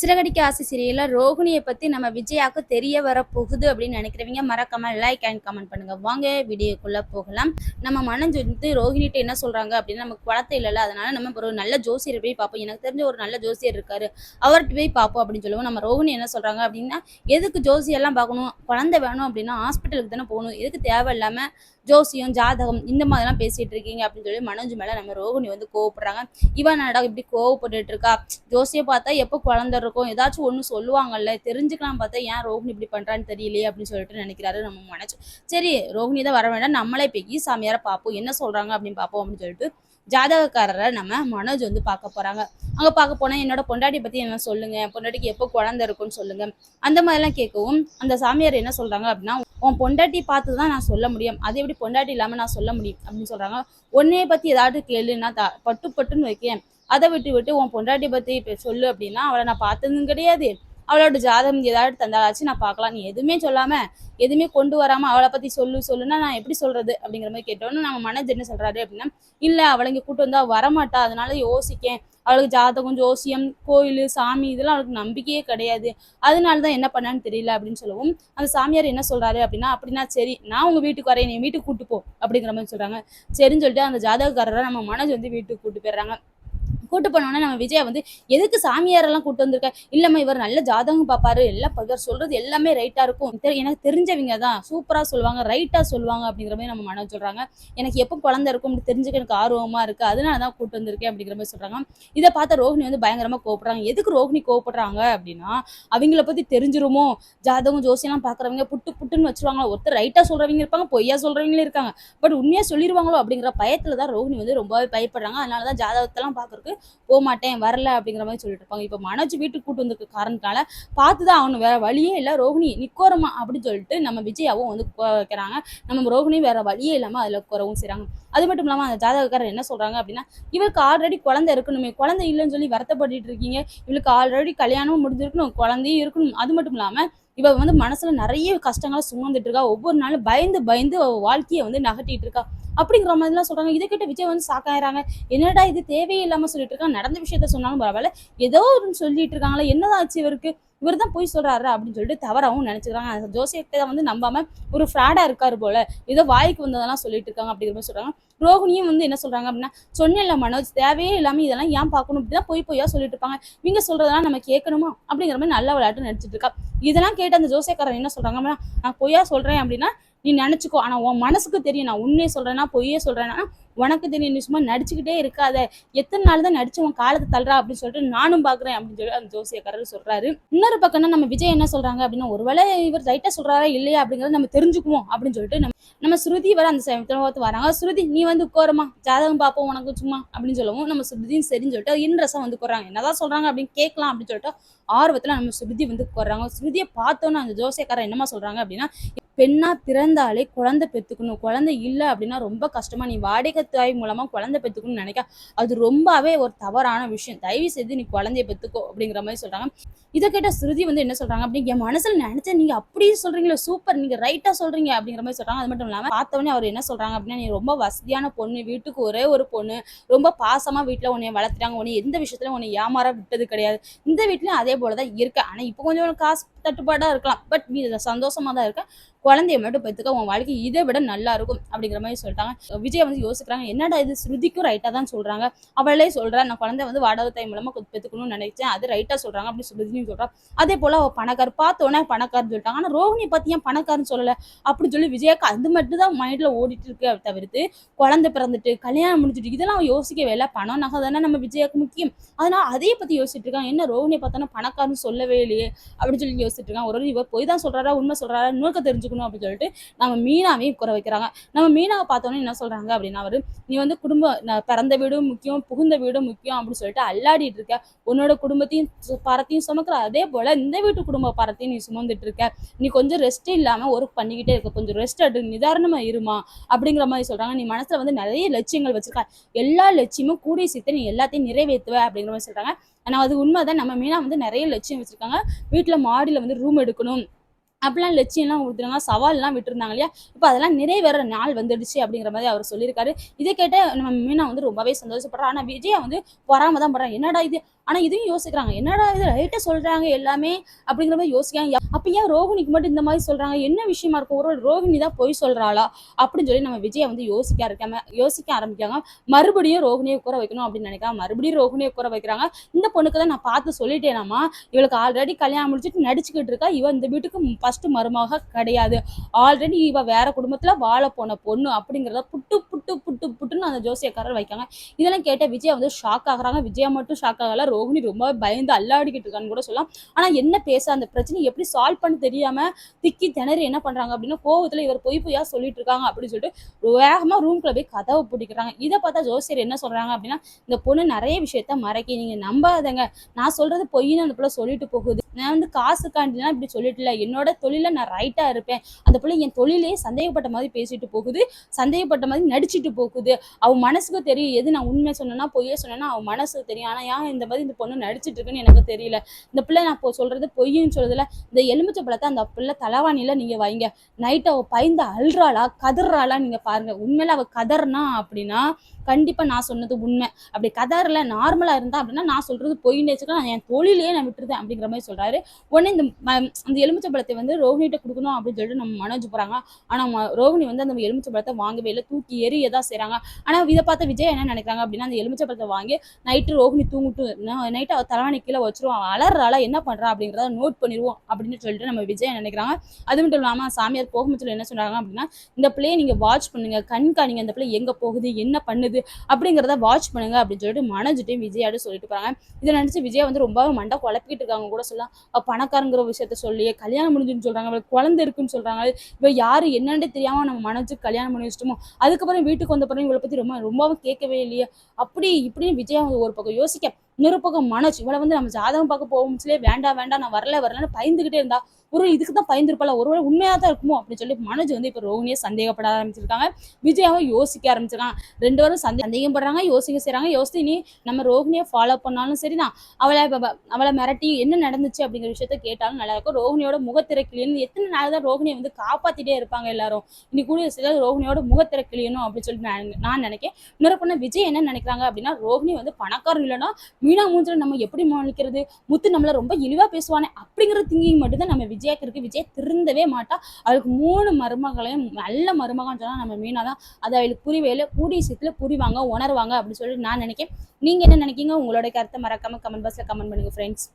சிறகடிக்க ஆசை சீரியல்ல ரோகிணியை பற்றி நம்ம விஜயாவுக்கு தெரிய வர போகுது அப்படின்னு நினைக்கிறவங்க மறக்காம லைக் அண்ட் கமெண்ட் பண்ணுங்க. வாங்க வீடியோக்குள்ள போகலாம். நம்ம மனஞ்சு வந்து ரோஹிணிட்ட என்ன சொல்றாங்க அப்படின்னா நமக்கு குளத்தை இல்லைல்ல அதனால நம்ம ஒரு நல்ல ஜோசியர் போய் பார்ப்போம். எனக்கு தெரிஞ்ச ஒரு நல்ல ஜோசியர் இருக்காரு. அவர்கிட்ட போய் பார்ப்போம் அப்படின்னு சொல்லுவோம். நம்ம ரோஹிணி என்ன சொல்றாங்க அப்படின்னா எதுக்கு ஜோசியெல்லாம் பார்க்கணும்? குழந்தை வேணும் அப்படின்னா ஹாஸ்பிட்டலுக்கு தானே போகணும். எதுக்கு தேவை இல்லாமல் ஜோசியம் ஜாதகம் இந்த மாதிரிலாம் பேசிட்டு இருக்கீங்க அப்படின்னு சொல்லி மனோஜ் மேல நம்ம ரோகிணி வந்து கோவப்படுறாங்க. இவன் நடா இப்படி கோவப்பட்டுட்டு இருக்கா? ஜோசியை பார்த்தா எப்போ குழந்தை இருக்கும்? ஏதாச்சும் ஒன்று சொல்லுவாங்கல்ல தெரிஞ்சுக்கலாம் பார்த்தா ஏன் ரோகிணி இப்படி பண்றான்னு தெரியலையே அப்படின்னு சொல்லிட்டு நினைக்கிறாரு நம்ம மனோஜ். சரி ரோகிணி தான் வர வேண்டாம் நம்மளே போய் சாமியாரை பார்ப்போம் என்ன சொல்றாங்க அப்படின்னு பார்ப்போம் அப்படின்னு சொல்லிட்டு ஜாதகக்காரரை நம்ம மனோஜ் வந்து பார்க்க போறாங்க. அங்க பார்க்க போனா என்னோட பொண்டாட்டி பத்தி என்ன சொல்லுங்க? பொண்டாட்டிக்கு எப்போ குழந்தை இருக்கும்னு சொல்லுங்க. அந்த மாதிரிலாம் கேட்கவும் அந்த சாமியார் என்ன சொல்றாங்க அப்படின்னா உன் பொண்டாட்டி பார்த்து தான் நான் சொல்ல முடியும். அது எப்படி பொண்டாட்டி இல்லாமல் நான் சொல்ல முடியும் அப்படின்னு சொல்கிறாங்க உன்னையை பற்றி ஏதாவது கேளுன்னா த- பட்டு பட்டுன்னு வைக்கேன். அதை விட்டு விட்டு உன் பொண்டாட்டி பற்றி இப்போ சொல்லு அப்படின்னா அவளை நான் பார்த்ததும் கிடையாது. அவளோட ஜாதகம் ஏதாவது தந்தாலாச்சு நான் பார்க்கலாம். நீ எதுவுமே சொல்லாம எதுவுமே கொண்டு வராம அவளை பத்தி சொல்லு சொல்லுன்னா நான் எப்படி சொல்றது அப்படிங்கிற மாதிரி கேட்டோன்னு நம்ம மனது என்ன சொல்றாரு அப்படின்னா இல்ல அவளை இங்க கூட்டு வந்தா வரமாட்டா அதனால யோசிக்கேன். அவளுக்கு ஜாதகம் ஜோசியம் கோயில் சாமி இதெல்லாம் அவளுக்கு நம்பிக்கையே கிடையாது. அதனால தான் என்ன பண்ணான்னு தெரியல அப்படின்னு சொல்லவும் அந்த சாமியார் என்ன சொல்றாரு அப்படின்னா அப்படின்னா சரி நான் உங்க வீட்டுக்கு வரேன் நீ வீட்டுக்கு கூட்டு போ அப்படிங்கிற மாதிரி சொல்றாங்க. சரின்னு சொல்லிட்டு அந்த ஜாதகக்காரரை நம்ம மனஜ் வந்து வீட்டுக்கு கூட்டு போயிடுறாங்க. கூட்டு போனோடனே நம்ம விஜயா வந்து எதுக்கு சாமியாரெல்லாம் கூட்டு வந்திருக்க? இல்லம்மா இவர் நல்ல ஜாதகம் பார்ப்பாரு எல்லாம் இவர் சொல்றது எல்லாமே ரைட்டா இருக்கும். எனக்கு தெரிஞ்சவங்க தான். சூப்பரா சொல்லுவாங்க ரைட்டா சொல்லுவாங்க அப்படிங்கிற மாதிரி நம்ம மனம் சொல்றாங்க. எனக்கு எப்போ குழந்தை இருக்கும் அப்படி தெரிஞ்சுக்க எனக்கு ஆர்வமா இருக்கு. அதனால தான் கூட்டு வந்திருக்கேன் அப்படிங்கிற மாதிரி சொல்றாங்க. இதை பார்த்த ரோஹிணி வந்து பயங்கரமா கோவப்படுறாங்க. எதுக்கு ரோஹிணி கோவப்படுறாங்க? அப்படின்னா அவங்கள பத்தி தெரிஞ்சிருமோ? ஜாதகம் ஜோசியெல்லாம் பாக்குறவங்க புட்டு புட்டுன்னு வச்சிருவாங்களோ? ஒருத்தர் ரைட்டா சொல்றவங்க இருப்பாங்க பொய்யா சொல்றவங்களும் இருக்காங்க. பட் உண்மையா சொல்லிடுவாங்களோ அப்படிங்கிற பயத்துல தான் ரோஹிணி வந்து ரொம்பவே பயப்படுறாங்க. அதனால தான் ஜாதகத்தெல்லாம் பாக்குறதுக்கு போக மாட்டேன் வரல அப்படிங்கிற மாதிரி சொல்லிட்டு இருப்பாங்க. இப்போ மனோஜ் வீட்டுக்கு கூட்டு வந்திருக்க காரணத்தால பார்த்து தான் அவனு வேற வழியே இல்லை ரோஹிணி நிக்கோரமா அப்படின்னு சொல்லிட்டு நம்ம விஜயாவும் வந்து வைக்கிறாங்க. நம்ம ரோஹிணி வேற வழியே இல்லாம அதில் குறவும் செய்றாங்க. அது மட்டும் இல்லாம அந்த ஜாதகக்காரர் என்ன சொல்றாங்க அப்படின்னா இவருக்கு ஆல்ரெடி குழந்தை இருக்கணுமே குழந்தை இல்லைன்னு சொல்லி வருத்தப்பட்டு இருக்கீங்க. இவளுக்கு ஆல்ரெடி கல்யாணமும் முடிஞ்சிருக்கணும் குழந்தையும் இருக்கணும். அது மட்டும் இல்லாம இவ வந்து மனசுல நிறைய கஷ்டங்களை சுமந்துட்டு இருக்கா. ஒவ்வொரு நாளும் பயந்து பயந்து வாழ்க்கையை வந்து நகட்டிட்டு இருக்கா. அப்படிங்கிற மாதிரிலாம் சொல்றாங்க. இதை கேட்ட விஜய் வந்து சாக்காயிறாங்க என்னடா இது தேவையில்லாமல் சொல்லிட்டு இருக்காங்க நடந்த விஷயத்த சொன்னாலும் பரவாயில்ல. ஏதோ ஒன்று சொல்லிட்டு இருக்காங்களா என்னதான் ஆச்சு இவருக்கு? இவர் தான் போய் சொல்றாரு அப்படின்னு சொல்லிட்டு தவறாகவும் நினைச்சுக்கிறாங்க. அந்த ஜோசியத்தை வந்து நம்பாம ஒரு ஃப்ராடா இருக்காரு போல. ஏதோ வாய்க்கு வந்ததெல்லாம் சொல்லிட்டு இருக்காங்க அப்படிங்கிற மாதிரி சொல்றாங்க. ரோகிணியும் வந்து என்ன சொல்றாங்க அப்படின்னா சொன்னேன்ல மனோஜ் தேவையே இல்லாம இதெல்லாம் ஏன் பார்க்கணும்? இப்படிதான் போய் போயா சொல்லிட்டு இருப்பாங்க. இவங்க சொல்றதெல்லாம் நம்ம கேட்கணுமா? அப்படிங்கிற மாதிரி நல்ல விளையாட்டு நடிச்சிட்டு இருக்கா. இதெல்லாம் கேட்டு அந்த ஜோசியக்காரன் என்ன சொல்றாங்க அப்படின்னா நான் பொய்யா சொல்றேன் அப்படின்னா நீ நினைச்சுக்கோ. ஆனா உன் மனசுக்கு தெரியும். நான் உண்மையை சொல்றேன்னா பொய்யே சொல்றேன்னா உனக்கு தெரியும். நீ சும்மா நடிச்சுக்கிட்டே இருக்காத. எத்தனை நாள் தான் நடிச்சு உன் காலத்தை தள்ளுறா அப்படின்னு சொல்லிட்டு நானும் பாக்குறேன் அப்படின்னு சொல்லி அந்த ஜோசியக்காரர் சொல்றாரு. இன்னொரு பக்கம்னா நம்ம விஜய் என்ன சொல்றாங்க அப்படின்னா ஒருவேளை இவர் ரைட்டாக சொல்றாரா இல்லையா அப்படிங்கறத நம்ம தெரிஞ்சுக்குவோம் அப்படின்னு சொல்லிட்டு நம்ம நம்ம ஸ்ருதி வர அந்த சமயத்துல வராங்க. ஸ்ருதி நீ வந்து உட்காரமா ஜாதகம் பார்ப்போம் உனக்கு சும்மா அப்படின்னு சொல்லவும் நம்ம ஸ்ருதியும் சரின்னு சொல்லிட்டு இன்ட்ரெஸ்ஸாக வந்து உட்காராங்க என்னதான் சொல்றாங்க அப்படின்னு கேட்கலாம் அப்படின்னு சொல்லிட்டு ஆர்வத்துல நம்ம ஸ்ருதி வந்து உட்காராங்க ஸ்ருதியை பார்த்தோன்னு அந்த ஜோசியக்காரர் என்னமா சொல்றாங்க அப்படின்னா பெண்ணா பிறந்தாலே குழந்தை பெத்துக்கணும். குழந்தை இல்லை அப்படின்னா ரொம்ப கஷ்டமா. நீ வாடகை தாய் மூலமா குழந்தை பெத்துக்கணும்னு நினைக்க. அது ரொம்பவே ஒரு தவறான விஷயம். தயவு செய்து நீ குழந்தைய பெத்துக்கோ அப்படிங்கிற மாதிரி சொல்றாங்க. இதை கேட்ட ஸ்ருதி வந்து என்ன சொல்றாங்க அப்படின்னு என் மனசுல நினைச்சா நீங்க அப்படியே சொல்றீங்களா சூப்பர். நீங்க ரைட்டா சொல்றீங்க அப்படிங்கிற மாதிரி சொல்றாங்க. அது மட்டும் இல்லாம பார்த்தவொடனே அவர் என்ன சொல்றாங்க அப்படின்னா நீ ரொம்ப வசதியான பொண்ணு. வீட்டுக்கு ஒரே ஒரு பொண்ணு. ரொம்ப பாசமா வீட்டுல உன்னை வளர்த்துறாங்க உன்னை எந்த விஷயத்துல உன்னை ஏமாற விட்டது கிடையாது. இந்த வீட்லயும் அதே போலதான் இருக்க. ஆனா இப்போ கொஞ்சம் காசு தட்டுப்பாடா இருக்கலாம். பட் நீ இதுல சந்தோஷமா தான் இருக்க. குழந்தைய மட்டும் பெற்றுக்க உன் வாழ்க்கை இதை விட நல்லா இருக்கும் அப்படிங்கிற மாதிரி சொல்லிட்டாங்க. விஜய் வந்து யோசிக்கிறாங்க என்னடா இது ஸ்ருதிக்கும் ரைட்டாக தான் சொல்கிறாங்க அவளே சொல்கிறா நான் குழந்தை வந்து வாடகை தாய் மூலமாக பெற்றுக்கணும்னு பெத்துக்கணும்னு நினைச்சேன். அது ரைட்டாக சொல்கிறாங்க அப்படின்னு ஸ்ருதினு சொல்கிறான் அதே போல் அவள் பணக்கார் பார்த்தோன்னே பணக்காரன்னு சொல்லிட்டாங்க. ஆனால் ரோஹினி பத்தி ஏன் பணக்காரன்னு சொல்லலை? அப்படின்னு சொல்லி விஜயாக்கு அது மட்டும் தான் மைண்டில் ஓடிட்டு இருக்கு தவிர்த்து குழந்தை பிறந்துட்டு கல்யாணம் முடிஞ்சிட்டு இதெல்லாம் யோசிக்கவே இல்லை. பணம் நகை தானே நம்ம விஜயாக்கு முக்கியம். அதனால் அதையே பற்றி யோசிச்சுட்டு இருக்காங்க. என்ன ரோஹிணியை பார்த்தோன்னா பணக்காரன்னு சொல்லவே இல்லையே அப்படின்னு சொல்லி யோசிச்சுட்டு இருக்காங்க. ஒரு இவர் போய் தான் சொல்கிறாரா உண்மை சொல்றாரா தெரிஞ்சு தெரிஞ்சுக்கணும் அப்படின்னு சொல்லிட்டு நம்ம மீனாவையும் குறை வைக்கிறாங்க. நம்ம மீனாவை பார்த்தோன்னே என்ன சொல்றாங்க அப்படின்னா அவர் நீ வந்து குடும்ப நான் பிறந்த வீடும் முக்கியம் புகுந்த வீடும் முக்கியம் அப்படின்னு சொல்லிட்டு அல்லாடிட்டு இருக்க. உன்னோட குடும்பத்தையும் சு- பாரத்தையும் சுமக்கிற அதே போல இந்த வீட்டு குடும்ப பாரத்தையும் நீ சுமந்துட்டு இருக்க. நீ கொஞ்சம் ரெஸ்ட் இல்லாம ஒர்க் பண்ணிக்கிட்டே இருக்க. கொஞ்சம் ரெஸ்ட் எடு நிதானமா இருமா அப்படிங்கிற மாதிரி சொல்றாங்க. நீ மனசுல வந்து நிறைய லட்சியங்கள் வச்சிருக்க. எல்லா லட்சியமும் கூடிய சீத்தை நீ எல்லாத்தையும் நிறைவேற்றுவ அப்படிங்கிற மாதிரி சொல்றாங்க. ஆனால் அது உண்மைதான். நம்ம மீனா வந்து நிறைய லட்சியம் வச்சிருக்காங்க. வீட்டில் மாடியில் வந்து ரூம் எடுக்கணும். அப்படிலாம் லட்சியம்லாம் கொடுத்துருங்க சவால்லாம் விட்டுருந்தாங்க இல்லையா? இப்போ அதெல்லாம் நிறைவேற நாள் வந்துடுச்சு அப்படிங்கிற மாதிரி அவர் சொல்லியிருக்காரு. இதை கேட்ட நம்ம மீனா வந்து ரொம்பவே சந்தோஷப்படுறா. ஆனால் விஜயா வந்து பொறாம தான் படுறாங்க என்னடா இது? ஆனால் இதையும் யோசிக்கிறாங்க. என்னடா இது ரைட்டாக சொல்கிறாங்க எல்லாமே அப்படிங்கிற மாதிரி யோசிக்கிறாங்க. அப்போ ஏன் ரோஹிணிக்கு மட்டும் இந்த மாதிரி சொல்கிறாங்க என்ன விஷயமா இருக்கும்? ஒரு ரோஹிணி தான் பொய் சொல்கிறாளா அப்படின்னு சொல்லி நம்ம விஜயா வந்து யோசிக்க ஆரம்பிக்காம யோசிக்க ஆரம்பிக்காங்க மறுபடியும் ரோஹிணியை உட்கார வைக்கணும் அப்படின்னு நினைக்காம மறுபடியும் ரோஹிணியை உட்கார வைக்கிறாங்க. இந்த பொண்ணுக்கு தான் நான் பார்த்து சொல்லிட்டேனாமா? இவளுக்கு ஆல்ரெடி கல்யாணம் முடிச்சுட்டு நடிச்சுக்கிட்டு இருக்கா. இவ இந்த வீட்டுக்கு ஃபர்ஸ்ட் மருமக கிடையாது. ஆல்ரெடி இவ வேற குடும்பத்துல வாழ போன பொண்ணு அப்படிங்கிறத புட்டு புட்டு புட்டு புட்டுன்னு அந்த ஜோசியக்காரர் வைக்காங்க இதெல்லாம் கேட்ட விஜயா வந்து ஷாக் ஆகுறாங்க. விஜயா மட்டும் ஷாக் ஆகல. ரோஹிணி ரொம்ப பயந்து அல்லாடிக்கிட்டு இருக்கான்னு கூட சொல்லலாம். ஆனால் என்ன பேச அந்த பிரச்சனை எப்படி சால்வ் பண்ண தெரியாம திக்கி திணறி என்ன பண்ணுறாங்க அப்படின்னா கோவத்தில் இவர் பொய் பொய்யா சொல்லிட்டு இருக்காங்க அப்படின்னு சொல்லிட்டு வேகமாக ரூம்குள்ள போய் கதவை பிடிக்கிறாங்க இதை பார்த்தா ஜோசியர் என்ன சொல்றாங்க அப்படின்னா இந்த பொண்ணு நிறைய விஷயத்த மறைக்கி நீங்கள் நம்பாதங்க. நான் சொல்றது பொய்ன்னு அந்த பிள்ளை சொல்லிட்டு போகுது. நான் வந்து காசுக்காண்டிலாம் இப்படி சொல்லிட்டு இல்லை என்னோட தொழில நான் ரைட்டாக இருப்பேன். அந்த பிள்ளை என் தொழிலே சந்தேகப்பட்ட மாதிரி பேசிட்டு போகுது. சந்தேகப்பட்ட மாதிரி நடிச்சிட்டு போகுது. அவன் மனசுக்கு தெரியும் எது நான் உண்மை சொன்னேன்னா பொய்யே சொன்னேன்னா அவன் மனசுக்கு தெரியும். ஆனால் ஏன் இந்த மாதிரி இந்த பொண்ணு நடிச்சிட்டு இருக்குன்னு எனக்கு தெரியல. இந்த பிள்ளை நான் இப்போ சொல்றது பொய்ன்னு சொல்றதுல இந்த எலுமிச்சை பழத்தை அந்த பிள்ளை தலைவாணியில நீங்க வைங்க. நைட் அவள் பயந்து அழுறாளா கதறாளா நீங்க பாருங்க. உண்மையில அவ கதறினா அப்படின்னா கண்டிப்பா நான் சொன்னது உண்மை. அப்படி கதறல நார்மலா இருந்தா அப்படின்னா நான் சொல்றது பொய்ன்னு வச்சுக்க நான் என் தொழிலையே நான் விட்டுருதேன் அப்படிங்கிற மாதிரி சொல்றாரு. உடனே இந்த அந்த எலுமிச்சை பழத்தை வந்து ரோஹிணிட்ட கொடுக்கணும் அப்படின்னு சொல்லிட்டு நம்ம மனோஜ் போறாங்க. ஆனா ரோஹினி வந்து அந்த எலுமிச்சை பழத்தை வாங்கவே இல்லை. தூக்கி எறிய தான் செய்றாங்க. ஆனா இதை பார்த்த விஜய் என்ன நினைக்கிறாங்க அப்படின்னா அந்த எலுமிச்சை பழத்தை வாங்கி நைட்டு ரோஹினி தூங்கிட்டு நைட்டு அவர் தலைவாணி கீழே வச்சிருவோம் அலறால என்ன பண்றா அப்படிங்கிறத நோட் பண்ணிடுவோம் அப்படின்னு சொல்லிட்டு நம்ம விஜய் நினைக்கிறாங்க. அது மட்டும் இல்லாம சாமியார் போகும்போது என்ன சொல்றாங்க அப்படின்னா இந்த பிள்ளையை நீங்க வாட்ச் பண்ணுங்க. கண்காணிங்க. அந்த பிள்ளை எங்க போகுது? என்ன பண்ணுது? அப்படிங்கிறத வாட்ச் பண்ணுங்க அப்படின்னு சொல்லிட்டு மனோஜிட்டையும் விஜயாடு சொல்லிட்டு போறாங்க. இதை நினைச்சு விஜய் வந்து ரொம்ப மண்டை குழப்பிக்கிட்டு இருக்காங்க. கூட சொல்லலாம். பணக்காரங்கிற விஷயத்த சொல்லி கல்யாணம் முடிஞ்சுன்னு சொல்றாங்க அவளுக்கு குழந்தை இருக்குன்னு சொல்றாங்க. இவள் யாரு என்னன்னு தெரியாம நம்ம மனசு கல்யாணம் பண்ணி வச்சிட்டோமோ அதுக்கப்புறம் வீட்டுக்கு வந்த பிறகு இவளை பத்தி ரொம்ப ரொம்பவும் கேட்கவே இல்லையே. அப்படி இப்படின்னு விஜயா வந்து ஒரு பக்கம் யோசிக்க இன்னொரு பக்கம் மனோஜ் இவளை வந்து நம்ம ஜாதகம் பார்க்க போகும்ச்சுலே வேண்டாம் வேண்டாம் நான் வரல வரலன்னு பயந்துகிட்டே இருந்தா ஒரு இதுக்கு தான் பயந்துருப்பாளா? ஒருவேளை உண்மையா தான் இருக்குமோ? அப்படின்னு சொல்லி மனோஜ் வந்து இப்போ ரோஹினியை சந்தேகப்பட ஆரம்பிச்சிருக்காங்க. விஜயாவை யோசிக்க ஆரம்பிச்சிருக்காங்க. ரெண்டு பேரும் சந்தே சந்தேகப்படுறாங்க யோசிக்க செய்றாங்க. யோசித்து நீ நம்ம ரோஹினியை ஃபாலோ பண்ணாலும் சரிதான். அவளை அவளை மிரட்டி என்ன நடந்துச்சு அப்படிங்கிற விஷயத்த கேட்டாலும் நல்லா இருக்கும். ரோஹினியோட முகத்திரைக்கிளியன்னு எத்தனை நாள் தான் ரோஹினியை வந்து காப்பாத்திட்டே இருப்பாங்க எல்லாரும். இனி கூடிய சில ரோஹினியோட முகத்திரைக்கிளியணும் அப்படின்னு சொல்லி நான் நான் நினைக்கிறேன் இன்னொரு பொண்ணு விஜய் என்ன நினைக்கிறாங்க அப்படின்னா ரோஹினி வந்து பணக்காரன் இல்லைன்னா மீனா மூஞ்சில நம்ம எப்படி மாணிக்கிறது முத்து நம்மள ரொம்ப இழிவா பேசுவானே அப்படிங்கிற திங்கிங் மட்டும்தான் நம்ம விஜயாக்கு இருக்கு. விஜய் திருந்தவே மாட்டா. அவளுக்கு மூணு மருமகளையும் நல்ல மருமகன்னு சொன்னா நம்ம மீனா தான் அது அவளுக்கு புரிவேல கூடிய சீக்கிரம் புரிவாங்க உணர்வாங்க அப்படின்னு சொல்லி நான் நினைக்கிறேன் நீங்க என்ன நினைக்கீங்க? உங்களோட கருத்தை மறக்காம கமெண்ட் பாக்ஸ்ல கமெண்ட் பண்ணுங்க ஃப்ரெண்ட்ஸ்